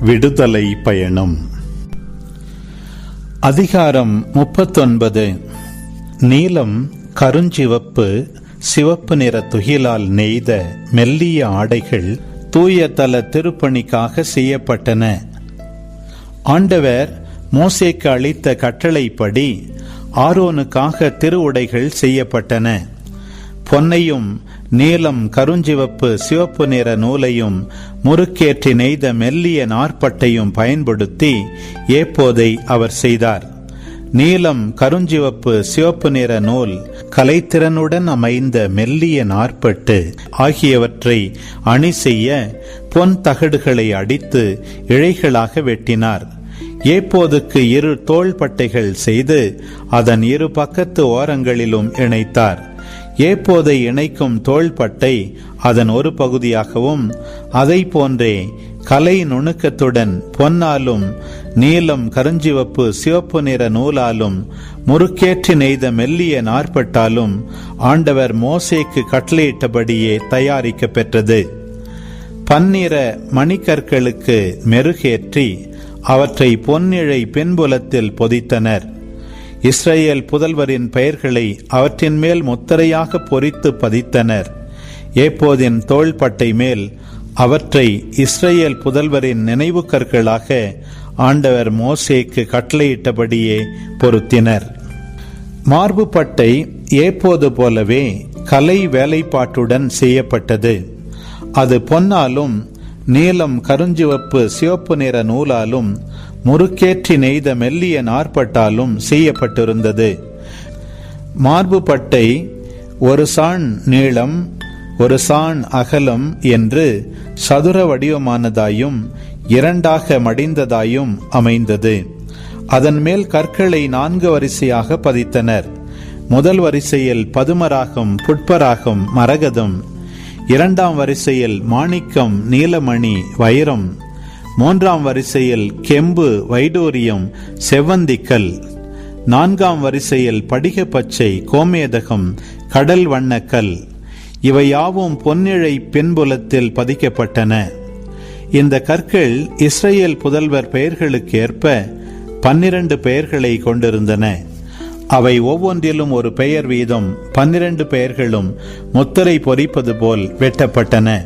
விடுதலை பயணம். அதிகாரம் முப்பத்தொன்பது. நீலம் கருஞ்சிவப்பு சிவப்பு நிற துகிலால் நெய்த மெல்லிய ஆடைகள் தூய தல திருப்பணிக்காக செய்யப்பட்டன. ஆண்டவர் மோசேக்கு அளித்த கட்டளைப்படி ஆரோனுக்காக திருவுடைகள் செய்யப்பட்டன. பொன்னையும் நீலம் கருஞ்சிவப்பு சிவப்பு நிற நூலையும் முறுக்கேற்றி நெய்த மெல்லிய நாற்பட்டையும் பயன்படுத்தி ஏப்போதை அவர் செய்தார். நீலம் கருஞ்சிவப்பு சிவப்பு நிற நூல் கலைத்திறனுடன் அமைந்த மெல்லிய நாற்பட்டு ஆகியவற்றை அணி செய்ய பொன் தகடுகளை அடித்து இழைகளாக வெட்டினார். ஏப்போதுக்கு இரு தோள்பட்டைகள் செய்து அதன் இரு பக்கத்து ஓரங்களிலும் இணைத்தார். ஏப்போதை இணைக்கும் தோள்பட்டை அதன் ஒரு பகுதியாகவும் அதை போன்றே கலை நுணுக்கத்துடன் பொன்னாலும் நீலம் கருஞ்சிவப்பு சிவப்பு நிற நூலாலும் முறுக்கேற்றி நெய்த மெல்லிய நாற்பட்டாலும் ஆண்டவர் மோசேக்கு கட்டளையிட்டபடியே தயாரிக்க பெற்றது. பன்னிற மணிக்கற்களுக்கு மெருகேற்றி அவற்றை பொன்னிழை பின்புலத்தில் பொதித்தனர். இஸ்ரேல் புதல்வரின் பெயர்களை அவற்றின் மேல் முத்திரையாக பொறித்து பதித்தனர். ஏப்போதின் தோள்பட்டை மேல் அவற்றை இஸ்ரேல் புதல்வரின் நினைவு கற்களாக ஆண்டவர் மோசேக்கு கட்டளையிட்டபடியே பொருத்தினர். மார்பு பட்டை ஏப்போது போலவே கலை வேலைப்பாட்டுடன் செய்யப்பட்டது. அது பொன்னாலும் நீலம் கருஞ்சிவப்பு சிவப்பு நிற நூலாலும் முறுக்கேற்றி நெய்த மெல்லிய நாற்பட்டாலும் செய்யப்பட்டிருந்தது. மார்பு பட்டை ஒரு சாண் நீளம் ஒரு சாண் அகலம் என்று சதுர வடிவமானதாயும் இரண்டாக மடிந்ததாயும் அமைந்தது. அதன் மேல் கற்களை நான்கு வரிசையாக பதித்தனர். முதல் வரிசையில் பதுமராகம் புட்பராகம் மரகதம். இரண்டாம் வரிசையில் மாணிக்கம் நீலமணி வைரம். மூன்றாம் வரிசையில் கெம்பு வைடோரியம் செவ்வந்திக்கல். நான்காம் வரிசையில் படிக பச்சை கோமேதகம் கடல் வண்ணக்கல். இவை யாவும் பொன்னிழை பின்புலத்தில் பதிக்கப்பட்டன. இந்த கற்கள் இஸ்ரேல் புதல்வர் பெயர்களுக்கு ஏற்ப பன்னிரண்டு பெயர்களை கொண்டிருந்தன. அவை ஒவ்வொன்றிலும் ஒரு பெயர் வீதம் பன்னிரண்டு பெயர்களும் முத்திரை பொறிப்பது போல் வெட்டப்பட்டன.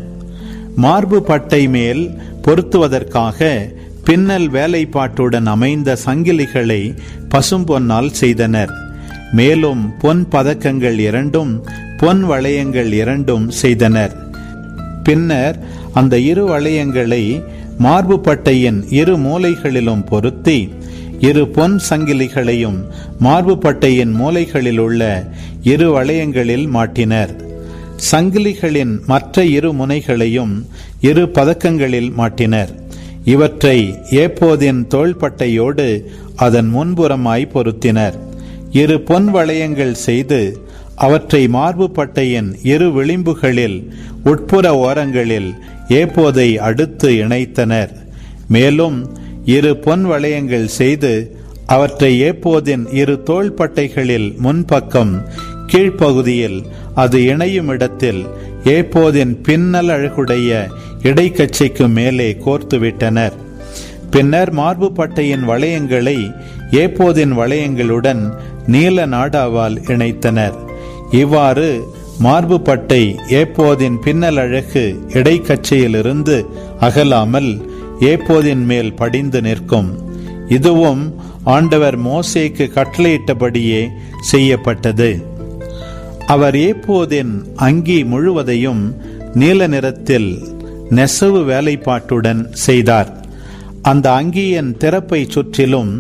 மார்பு பட்டை மேல் பொருத்துவதற்காக பின்னல் வேலைப்பாட்டுடன் அமைந்த சங்கிலிகளை பசும்பொன்னால் செய்தனர். மேலும் பொன் பதக்கங்கள் இரண்டும் பொன் வளையங்கள் இரண்டும் செய்தனர். பின்னர் அந்த இரு வளையங்களை மார்பு பட்டையின் இரு மூலைகளிலும் பொருத்தி இரு பொன் சங்கிலிகளையும் மார்பு பட்டையின் மூலைகளில் உள்ள இரு வளையங்களில் மாட்டினர். சங்கிலிகளின் மற்ற இரு முனைகளையும் இரு பதக்கங்களில் மாட்டினர். இவற்றை ஏப்போதின் தோள்பட்டையோடு அதன் முன்புறமாய் பொருத்தினர். இரு பொன் வளையங்கள் செய்து அவற்றை மார்பு பட்டையின் இரு விளிம்புகளில் உட்புற ஓரங்களில் ஏப்போதை அடுத்து இணைத்தனர். மேலும் இரு பொன் வளையங்கள் செய்து அவற்றை ஏப்போதின் இரு தோள்பட்டைகளில் முன்பக்கம் கீழ்ப்பகுதியில் அது இணையும் இடத்தில் ஏப்போதின் பின்னல் அழகுடைய இடைக்கச்சைக்கு மேலே கோர்த்துவிட்டனர். பின்னர் மார்பு பட்டையின் வளையங்களை ஏப்போதின் வளையங்களுடன் நீல நாடாவால் இணைத்தனர். இவ்வாறு மார்பு பட்டை ஏப்போதின் பின்னல் அழகு இடைக்கச்சையிலிருந்து அகலாமல் ஏப்போதின் மேல் படிந்து நிற்கும். இதுவும் ஆண்டவர் மோசேக்கு கட்டளையிட்டபடியே செய்யப்பட்டது. அவர் ஏப்போதின் அங்கி முழுவதையும் நீல நிறத்தில் நெசவு வேலைப்பாட்டுடன் செய்தார். அந்த அங்கியின் திறப்பை சுற்றிலும்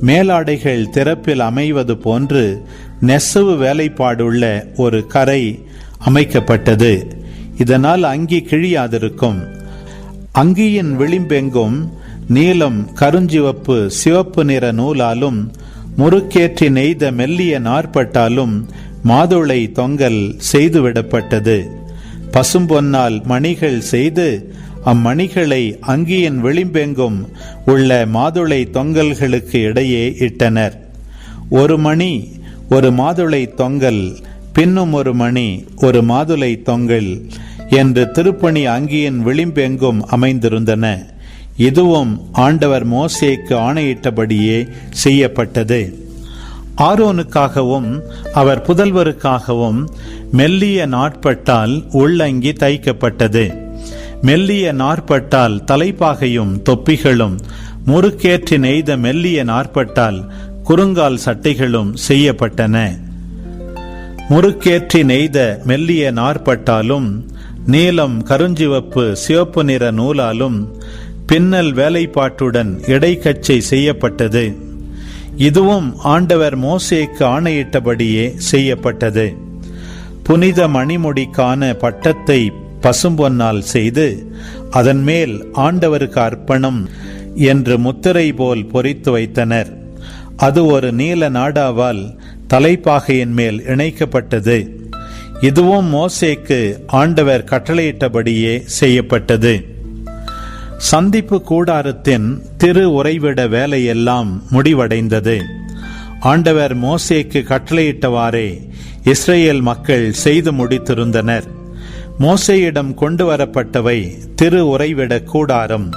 மேலாடைகள் திறப்பில் அமைவது போன்று நெசவு வேலைப்பாடுள்ள ஒரு கரை அமைக்கப்பட்டது. இதனால் அங்கி கிழியாதிருக்கும். அங்கியின் விளிம்பெங்கும் நீலம் கருஞ்சிவப்பு சிவப்பு நிற நூலாலும் முறுக்கேற்றி நெய்த மெல்லிய நாற்பட்டாலும் மாதுளை தொங்கல் செய்துவிடப்பட்டது. பசும்பொன்னால் மணிகள் செய்து அம்மணிகளை அங்கியின் விளிம்பெங்கும் உள்ள மாதுளை தொங்கல்களுக்கு இடையே இட்டனர். ஒரு மணி ஒரு மாதுளை தொங்கல் பின்னும் ஒரு மணி ஒரு மாதுளை தொங்கல் என்று திருப்பணி அங்கியின் விளிம்பெங்கும் அமைந்திருந்தன. இதுவும் ஆண்டவர் மோசேக்கு ஆணையிட்டபடியே செய்யப்பட்டது. ஆரோனுக்காகவும் அவர் புதல்வருக்காகவும் மெல்லிய நாட்பட்டால் உள்ளங்கி தைக்கப்பட்டது. மெல்லிய நாற்பட்டால் தலைப்பாகையும் தொப்பிகளும் முறுக்கேற்றி நெய்த மெல்லிய நாற்பட்டால் குறுங்கால் சட்டைகளும் செய்யப்பட்டன. முறுக்கேற்றி நெய்த மெல்லிய நாற்பட்டாலும் நீலம் கருஞ்சிவப்பு சிவப்பு நிற நூலாலும் பின்னல் வேலைப்பாட்டுடன் இடைக்கச்சை செய்யப்பட்டது. இதுவும் ஆண்டவர் மோசேக்கு ஆணையிட்டபடியே செய்யப்பட்டது. புனித மணிமுடிக்கான பட்டத்தை பசும்பொன்னால் செய்து அதன் மேல் ஆண்டவருக்கு அர்ப்பணம் என்று முத்திரை போல் பொறித்து வைத்தனர். அது ஒரு நீல நாடாவால் தலைப்பாகையின் மேல் இணைக்கப்பட்டது. இதுவும் மோசேக்கு ஆண்டவர் கட்டளையிட்டபடியே செய்யப்பட்டது. சந்திப்பு கூடாரத்தின் திரு உறைவிட வேலையெல்லாம் முடிவடைந்தது. ஆண்டவர் மோசேக்கு கட்டளையிட்டவாறே இஸ்ரேல் மக்கள் செய்து முடித்திருந்தனர். மோசையிடம் கொண்டு வரப்பட்டவை திரு உறைவிட கூடாரம்.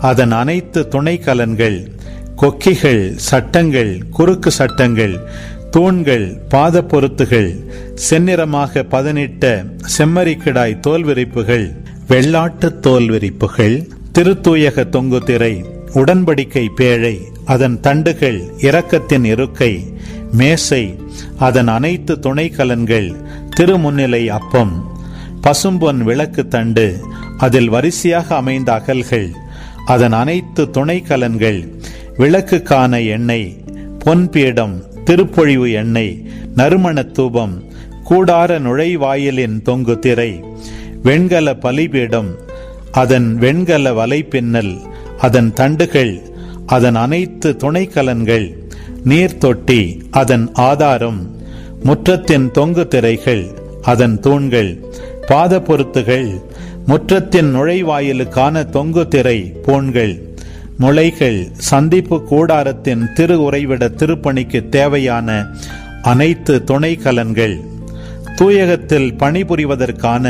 அதன் அனைத்து துணைக்கலன்கள் கொக்கிகள் சட்டங்கள் குறுக்கு சட்டங்கள் தூண்கள் பாத பொருத்துகள் செந்நிறமாக பதனிட்ட செம்மறிக்கிடாய் தோல்விரிப்புகள் வெள்ளாட்டு தோல்விரிப்புகள் திருத்தூயக தொங்கு திரை உடன்படிக்கை பேழை அதன் தண்டுகள் இரக்கத்தின் இருக்கை மேசை அதன் அனைத்து துணைக்கலன்கள் திருமுன்னிலை அப்பம் பசும்பொன் விளக்கு தண்டு அதில் வரிசையாக அமைந்த அகல்கள் அதன் அனைத்து துணைக்கலன்கள் விளக்குக்கான எண்ணெய் பொன்பீடம் திருப்பொழிவு எண்ணெய் நறுமண தூபம் கூடார நுழைவாயிலின் தொங்கு திரை வெண்கல பலிபீடம் அதன் வெண்கல வலைப்பின்னல் அதன் தண்டுகள் அதன் அனைத்து துணைக்கலன்கள் நீர்த்தொட்டி அதன் ஆதாரம் முற்றத்தின் தொங்கு திரைகள் அதன் தூண்கள் பாத பொருத்துகள் முற்றத்தின் நுழைவாயிலுக்கான தொங்கு திரை பூண்கள் முளைகள் சந்திப்பு கூடாரத்தின் திரு உறைவிட திருப்பணிக்கு தேவையான அனைத்து துணை கலன்கள் தூயகத்தில் பணிபுரிவதற்கான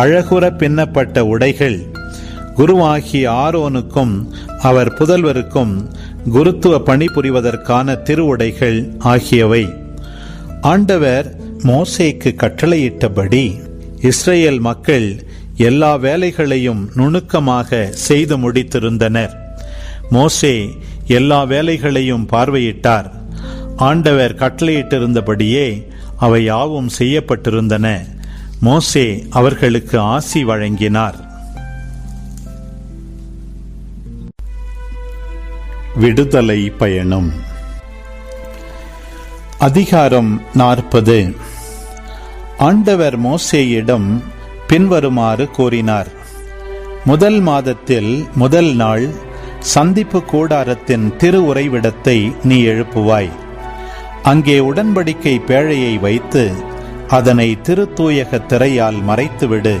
அழகுற பின்னப்பட்ட உடைகள் குருவாகி ஆரோனுக்கும் அவர் புதல்வருக்கும் குருத்துவ பணி புரிவதற்கான திருவுடைகள் ஆகியவை. ஆண்டவர் மோசேக்கு கட்டளையிட்டபடி இஸ்ரேல் மக்கள் எல்லா வேலைகளையும் நுணுக்கமாக செய்து முடித்திருந்தனர். மோசே எல்லா வேலைகளையும் பார்வையிட்டார். ஆண்டவர் கட்டளையிட்டிருந்தபடியே அவை யாவும் செய்யப்பட்டிருந்தன. மோசே அவர்களுக்கு ஆசி வழங்கினார். விடுதலை பயணம். அதிகாரம் நாற்பது. ஆண்டவர் மோசேயிடம் பின்வருமாறு கூறினார். முதல் மாதத்தில் முதல் நாள் சந்திப்பு கூடாரத்தின் திரு உறைவிடத்தை நீ எழுப்புவாய். அங்கே உடன்படிக்கை பேழையை வைத்து அதனை திருத்தூயக திரையால் மறைத்துவிடு.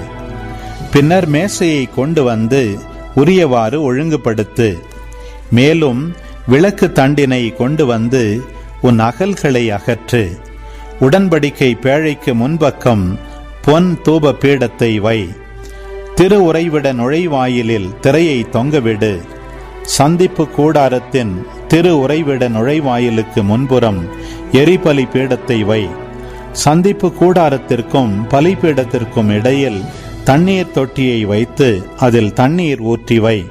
பின்னர் மேசையை கொண்டு வந்து உரியவாறு ஒழுங்குபடுத்து. மேலும் விளக்கு தண்டினை கொண்டு வந்து உன் அகல்களை அகற்று. உடன்படிக்கை பேழைக்கு முன்பக்கம் பொன் தூப பீடத்தை வை. திரு உறைவிட நுழைவாயிலில் திரையை தொங்கவிடு. சந்திப்பு கூடாரத்தின் திரு உறைவிட நுழைவாயிலுக்கு முன்புறம் எரிபலி பீடத்தை வை. சந்திப்பு கூடாரத்திற்கும் பலிபீடத்திற்கும் இடையில் தண்ணீர் தொட்டியை வைத்து அதில் தண்ணீர் ஊற்றி வை.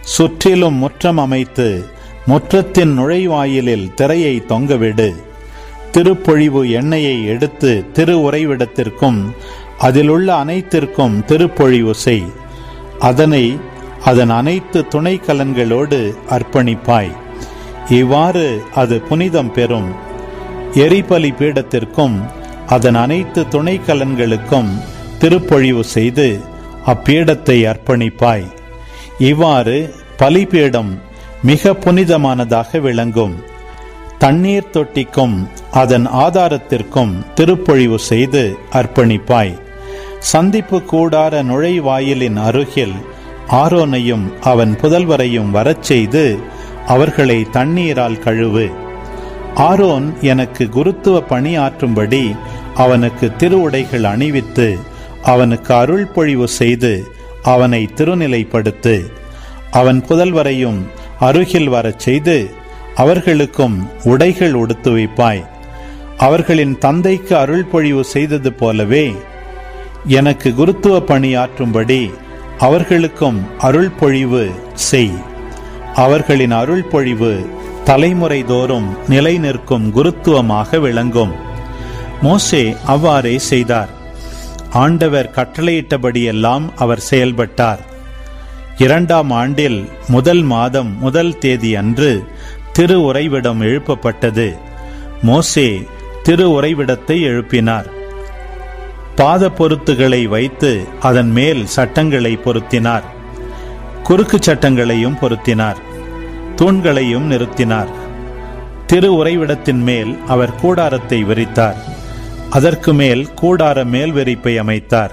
சுற்றிலும் முற்றம் அமைத்து முற்றத்தின் நுழைவாயிலில் திரையை தொங்கவிடு. திருப்பொழிவு எண்ணெயை எடுத்து திரு உறைவிடத்திற்கும் அதிலுள்ள அனைத்திற்கும் திருப்பொழிவு செய். அதனை அதன் அனைத்து துணை கலன்களோடு அர்ப்பணிப்பாய். இவ்வாறு அது புனிதம் பெறும். எரிபலி பீடத்திற்கும் அதன் அனைத்து துணை கலன்களுக்கும் திருப்பொழிவு செய்து அப்பீடத்தை அர்ப்பணிப்பாய். இவ்வாறு பலிபீடம் மிக புனிதமானதாக விளங்கும். தண்ணீர் தொட்டிக்கும் அதன் ஆதாரத்திற்கும் திருப்பொழிவு செய்து அர்ப்பணிப்பாய். சந்திப்பு கூடார நுழைவாயிலின் அருகில் ஆரோனையும் அவன் புதல்வரையும் வரச் செய்து அவர்களை தண்ணீரால் கழுவு. ஆரோன் எனக்கு குருத்துவ பணி ஆற்றும்படி அவனுக்கு திருவுடைகள் அணிவித்து அவனுக்கு அருள் பொழிவு செய்து அவனை திருநிலைப்படுத்து. அவன் புதல்வரையும் அருகில் வரச் செய்து அவர்களுக்கும் உடைகள் உடுத்து வைப்பாய். அவர்களின் தந்தைக்கு அருள் பொழிவு செய்தது போலவே எனக்கு குருத்துவ பணியாற்றும்படி அவர்களுக்கும் அருள் பொழிவு செய். அவர்களின் அருள் பொழிவு தலைமுறை தோறும் நிலை நிற்கும் குருத்துவமாக விளங்கும். மோசே அவ்வாறே செய்தார். ஆண்டவர் கட்டளையிட்டபடியெல்லாம் அவர் செயல்பட்டார். இரண்டாம் ஆண்டில் முதல் மாதம் முதல் தேதி அன்று திரு உறைவிடம் எழுப்பப்பட்டது. மோசே திரு உறைவிடத்தை எழுப்பினார். பாத பொருத்துகளை வைத்து அதன் மேல் சட்டங்களை பொருத்தினார். குறுக்கு சட்டங்களையும் பொருத்தினார். தூண்களையும் நிறுத்தினார். திரு உறைவிடத்தின் மேல் அவர் கூடாரத்தை விரித்தார். அதற்கு மேல் கூடார மேல் விரிப்பை அமைத்தார்.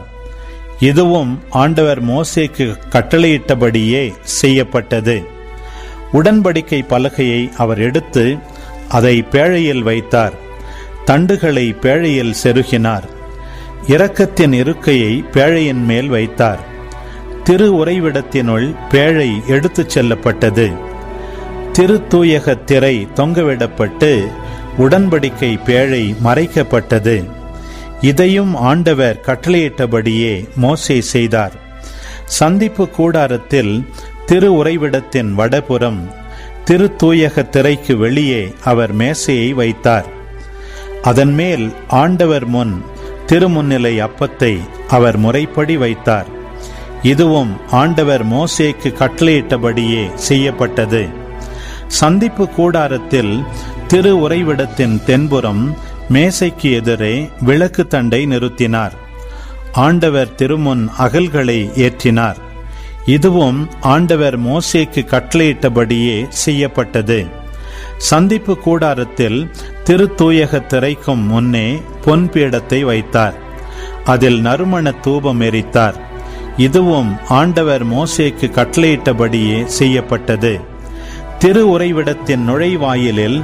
இதுவும் ஆண்டவர் மோசேக்கு கட்டளையிட்டபடியே செய்யப்பட்டது. உடன்படிக்கை பலகையை அவர் எடுத்து அதை பேழையில் வைத்தார். தண்டுகளை பேழையில் செருகினார். இரக்கத்தின் இருக்கையை பேழையின் மேல் வைத்தார். திரு உறைவிடத்தினுள் பேழை எடுத்துச் செல்லப்பட்டது. திருத்தூயக திரை தொங்கவிடப்பட்டு உடன்படிக்கை பேழை மறைக்கப்பட்டது. இதையும் ஆண்டவர் கட்டளையிட்டபடியே மோசே செய்தார். சந்திப்பு கூடாரத்தில் திரு உறைவிடத்தின் வடபுறம் திருத்தூயக திரைக்கு வெளியே அவர் மேசையை வைத்தார். அதன் மேல் ஆண்டவர் முன் திருமுன்னிலை அப்பத்தை அவர் முறைப்படி வைத்தார். இதுவும் ஆண்டவர் மோசேக்கு கட்டளையிட்டபடியே செய்யப்பட்டது. சந்திப்பு கூடாரத்தில் திரு உறைவிடத்தின் தென்புறம் மேசைக்கு எதிரே விளக்கு தண்டை நிறுத்தினார். ஆண்டவர் திருமுன் அகல்களை ஏற்றினார். இதுவும் ஆண்டவர் மோசேக்கு கட்டளையிட்டபடியே செய்யப்பட்டது. சந்திப்பு கூடாரத்தில் திரு திரைக்கும் முன்னே பொன் பீடத்தை வைத்தார். அதில் நறுமண தூபம் எரித்தார். இதுவும் ஆண்டவர் மோசேக்கு கட்டளையிட்டபடியே செய்யப்பட்டது. திரு உறைவிடத்தின் நுழைவாயிலில்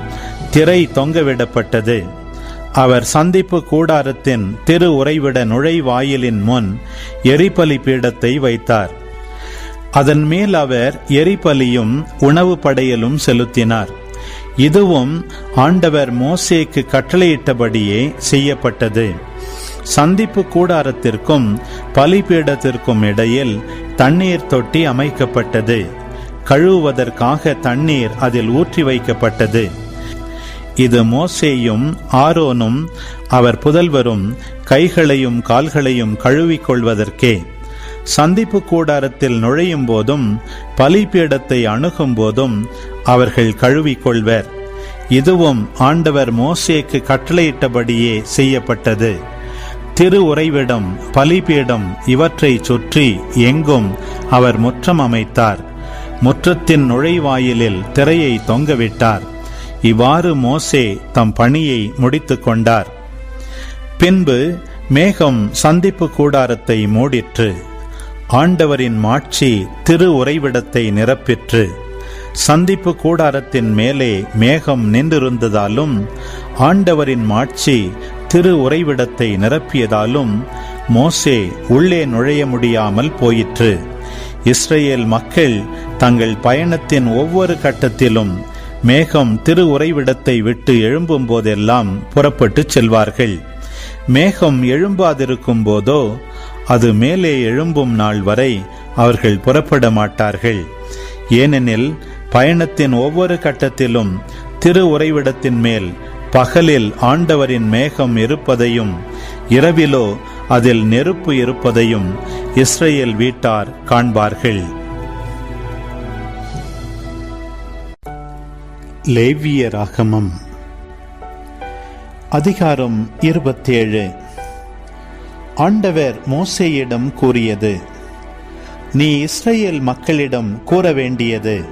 திரை தொங்கவிடப்பட்டது. அவர் சந்திப்பு கூடாரத்தின் திரு உறைவிட நுழைவாயிலின் முன் எரிபலி பீடத்தை வைத்தார். அதன் மேல் அவர் எரிபலியும் உணவு படையலும் செலுத்தினார். இதுவும் ஆண்டவர் மோசேக்கு கட்டளையிட்டபடியே செய்யப்பட்டது. சந்திப்பு கூடாரத்திற்கும் பலிபீடத்திற்கும் இடையில் தண்ணீர் தொட்டி அமைக்கப்பட்டது. கழுவுவதற்காக தண்ணீர் அதில் ஊற்றி வைக்கப்பட்டது. இது மோசேயும் ஆரோனும் அவர் புதல்வரும் கைகளையும் கால்களையும் கழுவிக்கொள்வதற்கே. சந்திப்பு கூடாரத்தில் நுழையும் போதும் பலிபீடத்தை அணுகும் போதும் அவர்கள் கழுவிக்கொள்வர். இதுவும் ஆண்டவர் மோசேக்கு கட்டளையிட்டபடியே செய்யப்பட்டது. திரு உறைவிடம் பலிபீடம் இவற்றை சுற்றி எங்கும் அவர் முற்றம் அமைத்தார் முற்றத்தின் நுழைவாயிலில் திரையை தொங்கவிட்டார். இவ்வாறு மோசே தம் பணியை முடித்து கொண்டார். பின்பு மேகம் சந்திப்பு கூடாரத்தை மூடிற்று. ஆண்டவரின் மாட்சி திரு உறைவிடத்தை நிரப்பிற்று. சந்திப்பு கூடாரத்தின் மேலே மேகம் நின்றிருந்ததாலும் ஆண்டவரின் மாட்சி திரு உறைவிடத்தை நிரப்பியதாலும் மோசே உள்ளே நுழைய முடியாமல் போயிற்று. இஸ்ரேல் மக்கள் தங்கள் பயணத்தின் ஒவ்வொரு கட்டத்திலும் மேகம் திரு உறைவிடத்தை விட்டு எழும்பும் போதெல்லாம் புறப்பட்டு செல்வார்கள். மேகம் எழும்பாதிருக்கும் போதோ அது மேலே எழும்பும் நாள் வரை அவர்கள் புறப்பட மாட்டார்கள். ஏனெனில் பயணத்தின் ஒவ்வொரு கட்டத்திலும் திரு உறைவிடத்தின் மேல் பகலில் ஆண்டவரின் மேகம் இருப்பதையும் இரவிலோ அதில் நெருப்பு இருப்பதையும் இஸ்ரேல் வீட்டார் காண்பார்கள். லேவிய ராகமம். அதிகாரம் இருபத்தேழு. ஆண்டவர் மோசேயிடம் கூறியது நீ இஸ்ரேல் மக்களிடம் கூற வேண்டியது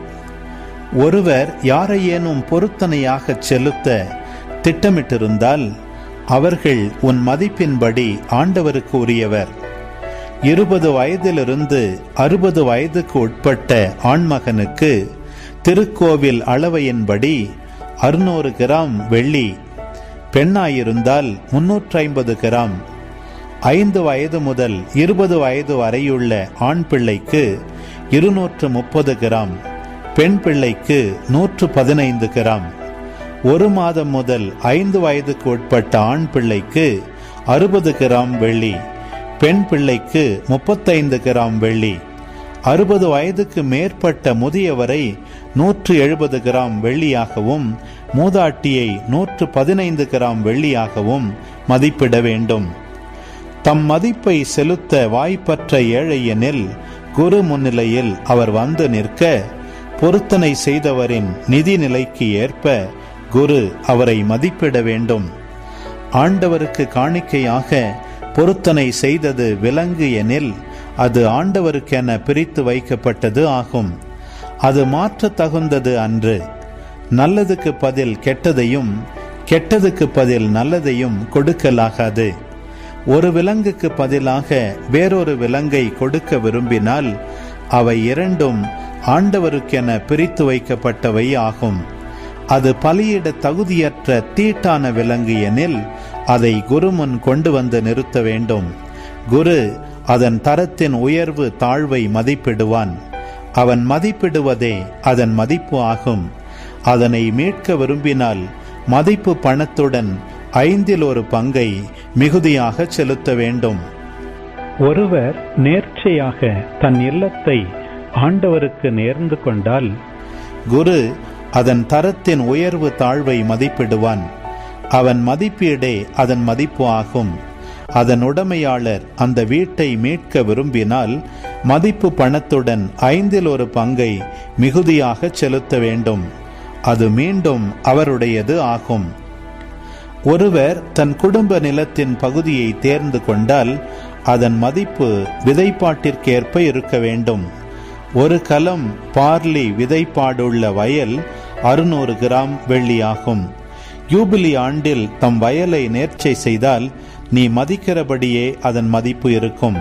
ஒருவர் யாரையேனும் பொருத்தனையாகச் செலுத்த திட்டமிட்டிருந்தால் அவர்கள் உன் மதிப்பின்படி ஆண்டவருக்கு உரியவர். இருபது வயதிலிருந்து அறுபது வயதுக்கு உட்பட்ட ஆண்மகனுக்கு திருக்கோவில் அளவையின்படி அறுநூறு கிராம் வெள்ளி பெண்ணாயிருந்தால் முன்னூற்றி ஐம்பது கிராம். ஐந்து வயது முதல் இருபது வயது வரையுள்ள ஆண் பிள்ளைக்கு இருநூற்று முப்பது கிராம் பெண் பிள்ளைக்கு நூற்று பதினைந்து கிராம். ஒரு மாதம் முதல் ஐந்து வயதுக்கு உட்பட்ட ஆண் பிள்ளைக்கு அறுபது கிராம் வெள்ளி பெண் பிள்ளைக்கு முப்பத்தைந்து கிராம் வெள்ளி அறுபது வயதுக்கு மேற்பட்ட முதியவரை நூற்று எழுபது கிராம் வெள்ளியாகவும் மூதாட்டியை நூற்று பதினைந்து கிராம் வெள்ளியாகவும் மதிப்பிட வேண்டும். தம் மதிப்பை செலுத்த வாய்ப்பற்ற ஏழையெனில் குரு முன்னிலையில் அவர் வந்து நிற்க பொருத்தனை செய்தவரின் நிதி நிலைக்கு ஏற்ப குரு அவரை மதிப்பிட வேண்டும். ஆண்டவருக்கு காணிக்கையாக பொருத்தனை செய்தது விலங்கு எனில் அது ஆண்டவருக்கென பிரித்து வைக்கப்பட்டது ஆகும். அது மாற்ற தகுந்தது அன்று. நல்லதுக்கு பதில் கெட்டதையும் கெட்டதுக்கு பதில் நல்லதையும் கொடுக்கலாகாது. ஒரு விலங்குக்கு பதிலாக வேறொரு விலங்கை கொடுக்க விரும்பினால் அவை இரண்டும் ஆண்டவருக்கென பிரித்து வைக்கப்பட்டவை ஆகும். அது பலியிட தகுதியற்ற தீட்டான விலங்கு எனில் அதை குருமுன் கொண்டு வந்து நிறுத்த வேண்டும். குரு அதன் தரத்தின் உயர்வு தாழ்வை மதிப்பிடுவான். அவன் மதிப்பிடுவதே அதன் மதிப்பு ஆகும். அதனை மீட்க விரும்பினால் மதிப்பு பணத்துடன் ஐந்தில் ஒரு பங்கை மிகுதியாக செலுத்த வேண்டும். ஒருவர் நேர்ச்சையாக தன் இல்லத்தை ஆண்டவருக்கு நேர்ந்து கொண்டால் குரு அதன் தரத்தின் உயர்வு தாழ்வை மதிப்பிடுவான். அவன் மதிப்பீடே அதன் மதிப்பு ஆகும். அதன் உடைமையாளர் அந்த வீட்டை மீட்க விரும்பினால் மதிப்பு பணத்துடன் ஐந்தில் ஒரு பங்கை மிகுதியாக செலுத்த வேண்டும். அது மீண்டும் அவருடையது ஆகும். ஒருவர் தன் குடும்ப நிலத்தின் பகுதியை தேர்ந்து கொண்டால் அதன் மதிப்பு விதைப்பாட்டிற்கேற்ப இருக்க வேண்டும். ஒரு கலம் பார்லி விதைப்பாடுள்ள வயல் அறுநூறு கிராம் வெள்ளியாகும். யூபிலி ஆண்டில் தம் வயலை நேர்ச்சை செய்தால் நீ மதிக்கிறபடியே அதன் மதிப்பு இருக்கும்.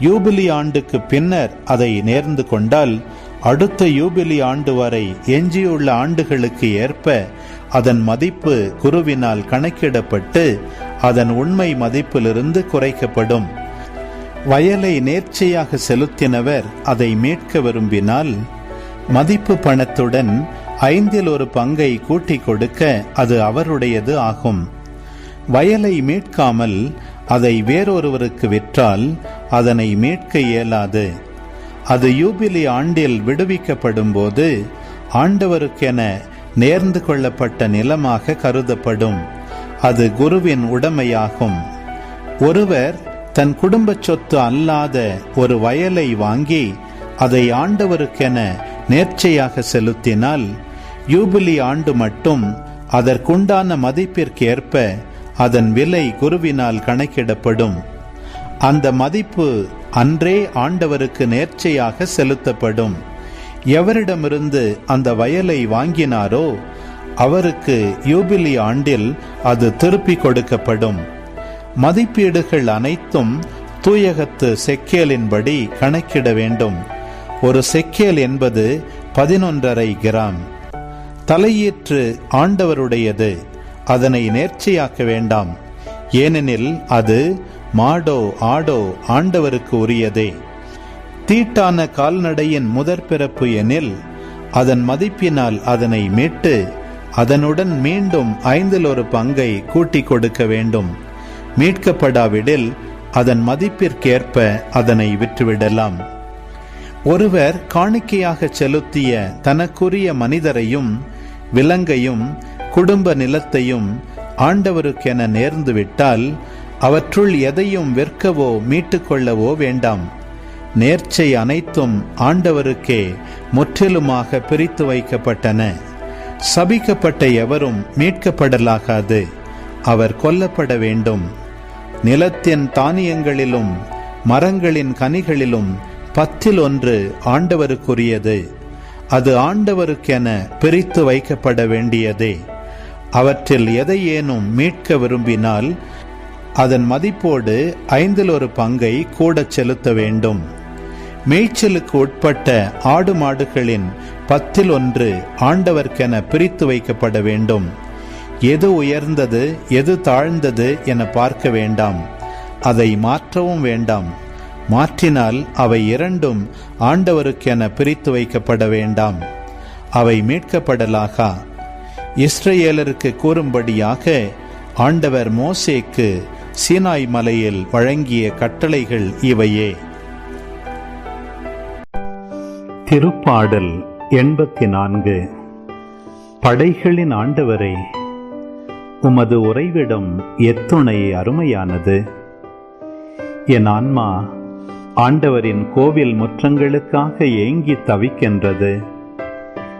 யூபிலி ஆண்டுக்கு பின்னர் அதை நேர்ந்து கொண்டால் அடுத்த யூபிலி ஆண்டு வரை எஞ்சியுள்ள ஆண்டுகளுக்கு ஏற்ப அதன் மதிப்பு குருவினால் கணக்கிடப்பட்டு அதன் உண்மை மதிப்பிலிருந்து குறைக்கப்படும். வயலை நேர்ச்சையாக செலுத்தினவர் அதை மீட்க விரும்பினால் மதிப்பு பணத்துடன் ஐந்தில் ஒரு பங்கை கூட்டிக் கொடுக்க அது அவருடையது ஆகும். வயலை மீட்காமல் அதை வேறொருவருக்கு விற்றால் அதனை மீட்க இயலாது. அது யூபிலி ஆண்டில் விடுவிக்கப்படும் போது ஆண்டவருக்கென நேர்ந்து கொள்ளப்பட்ட நிலமாக கருதப்படும். அது குருவின் உடைமையாகும். ஒருவர் தன் குடும்ப சொத்து அல்லாத ஒரு வயலை வாங்கி அதை ஆண்டவருக்கென நேர்ச்சையாக செலுத்தினால் யூபிலி ஆண்டு மட்டும் அதற்குண்டான மதிப்பிற்கேற்ப அதன் விலை குருவினால் கணக்கிடப்படும். அந்த மதிப்பு அன்றே ஆண்டவருக்கு நேர்ச்சையாக செலுத்தப்படும். எவரிடமிருந்து அந்த வயலை வாங்கினாரோ அவருக்கு யூபிலி ஆண்டில் அது திருப்பி கொடுக்கப்படும். மதிப்பீடுகள் அனைத்தும் தூயகத்து செக்கேலின்படி கணக்கிட வேண்டும். ஒரு செக்கேல் என்பது பதினொன்றரை கிராம். தலையீற்று ஆண்டவருடையது. அதனை நேர்ச்சியாக்க வேண்டாம். ஏனெனில் அது மாடோ ஆடோ ஆண்டவருக்கு உரியதே. தீட்டான கால்நடையின் முதற் பிறப்பு எனில் அதன் மதிப்பினால் அதனை மீட்டு அதனுடன் மீண்டும் ஐந்தில் ஒரு பங்கை கூட்டிக் கொடுக்க வேண்டும். மீட்கப்படாவிடில் அதன் மதிப்பிற்கேற்ப அதனை விற்றுவிடலாம். ஒருவர் காணிக்கையாக செலுத்திய தனக்குரிய மனிதரையும் விலங்கையும் குடும்ப நிலத்தையும் ஆண்டவருக்கென நேர்ந்துவிட்டால் அவற்றுள் எதையும் விற்கவோ மீட்டுக்கொள்ளவோ வேண்டாம். நேர்ச்சை அனைத்தும் ஆண்டவருக்கே முற்றிலுமாக பிரித்து வைக்கப்பட்டன. சபிக்கப்பட்ட எவரும் மீட்கப்படலாகாது. அவர் கொல்லப்பட வேண்டும். நிலத்தின் தானியங்களிலும் மரங்களின் கனிகளிலும் பத்தில் ஒன்று ஆண்டவருக்குரியது. அது ஆண்டவருக்கென பிரித்து வைக்கப்பட வேண்டியதே. அவற்றில் எதையேனும் மீட்க விரும்பினால் அதன் மதிப்போடு ஐந்தில் ஒரு பங்கை கூடச் செலுத்த வேண்டும். மேய்ச்சலுக்கு உட்பட்ட ஆடு மாடுகளின் பத்தில் ஒன்று ஆண்டவர்க்கென பிரித்து வைக்கப்பட வேண்டும். எது உயர்ந்தது எது தாழ்ந்தது என பார்க்க வேண்டாம். அதை மாற்றவும் வேண்டாம். மாற்றினால் அவை இரண்டும் ஆண்டவருக்கென பிரித்து வைக்கப்பட வேண்டாம். அவை மீட்கப்படலாகா? இஸ்ரேலருக்கு கூறும்படியாக ஆண்டவர் மோசேக்கு சீனாய் மலையில் வழங்கிய கட்டளைகள் இவையே. திருப்பாடல் எண்பத்தி நான்கு. படைகளின் ஆண்டவரே உமது உறைவிடம் எத்துணை அருமையானது. என் ஆன்மா ஆண்டவரின் கோவில் முற்றங்களுக்காக ஏங்கி தவிக்கின்றது.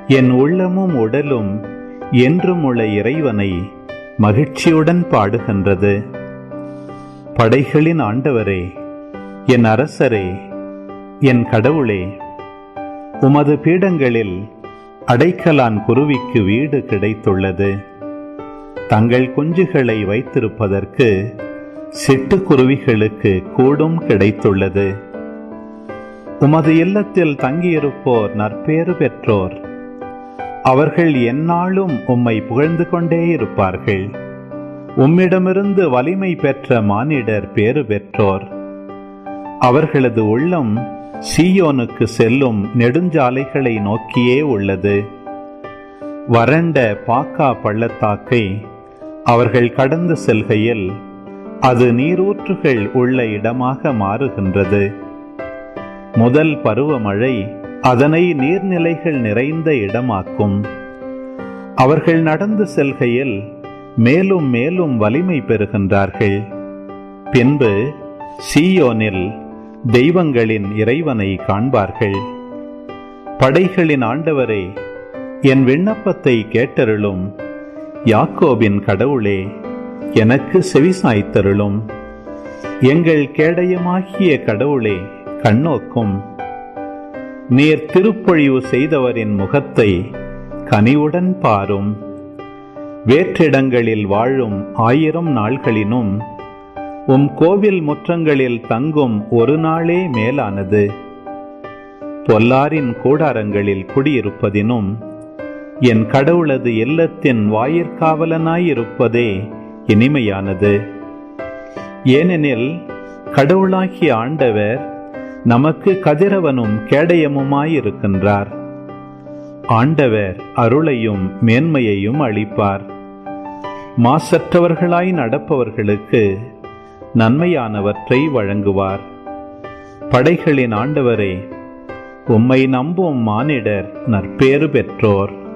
என் உள்ளமும் உடலும் என்றும் உள்ள இறைவனை மகிழ்ச்சியுடன் பாடுகின்றது. படைகளின் ஆண்டவரே என் அரசரே என் கடவுளே உமது பீடங்களில் அடைக்கலான் குருவிக்கு வீடு கிடைத்துள்ளது. தங்கள் குஞ்சுகளை வைத்திருப்பதற்கு சிட்டுக்குருவிகளுக்கு கூடும் கிடைத்துள்ளது. உமது இல்லத்தில் தங்கியிருப்போர் நற்பேறு பெற்றோர். அவர்கள் எந்நாளும் உம்மை புகழ்ந்து கொண்டே இருப்பார்கள். உம்மிடமிருந்து வலிமை பெற்ற மானிடர் பேறு பெற்றோர். அவர்களது உள்ளம் சீயோனுக்கு செல்லும் நெடுஞ்சாலைகளை நோக்கியே உள்ளது. வறண்ட பாக்கா பள்ளத்தாக்கை அவர்கள் கடந்து செல்கையில் அது நீரூற்றுகள் உள்ள இடமாக மாறுகின்றது. முதல் பருவமழை அதனை நீர்நிலைகள் நிறைந்த இடமாக்கும். அவர்கள் நடந்து செல்கையில் மேலும் மேலும் வலிமை பெறுகின்றார்கள். பின்பு சீயோனில் தெய்வங்களின் இறைவனை காண்பார்கள். படைகளின் ஆண்டவரே என் விண்ணப்பத்தை கேட்டருளும். யாக்கோபின் கடவுளே எனக்கு செவிசாய்த்தருளும் எங்கள் கேடயமாகிய கடவுளே கண்ணோக்கும். நீர் திருப்பொழிவு செய்தவரின் முகத்தை கனிவுடன் பாரும். வேற்றிடங்களில் வாழும் ஆயிரம் நாள்களினும் உம் கோவில் முற்றங்களில் தங்கும் ஒரு நாளே மேலானது. பொல்லாரின் கூடாரங்களில் குடியிருப்பதினும் என் கடவுளது இல்லத்தின் வாயிற்காவலனாயிருப்பதே இனிமையானது. ஏனெனில் கடவுளாகிய ஆண்டவர் நமக்கு கதிரவனும் கேடயமுமாயிருக்கின்றார். ஆண்டவர் அருளையும் மேன்மையையும் அளிப்பார். மாசற்றவர்களாய் நடப்பவர்களுக்கு நன்மையானவற்றை வழங்குவார். படைகளின் ஆண்டவரே உம்மை நம்பும் மானிடர் நற்பேறு பெற்றோர்.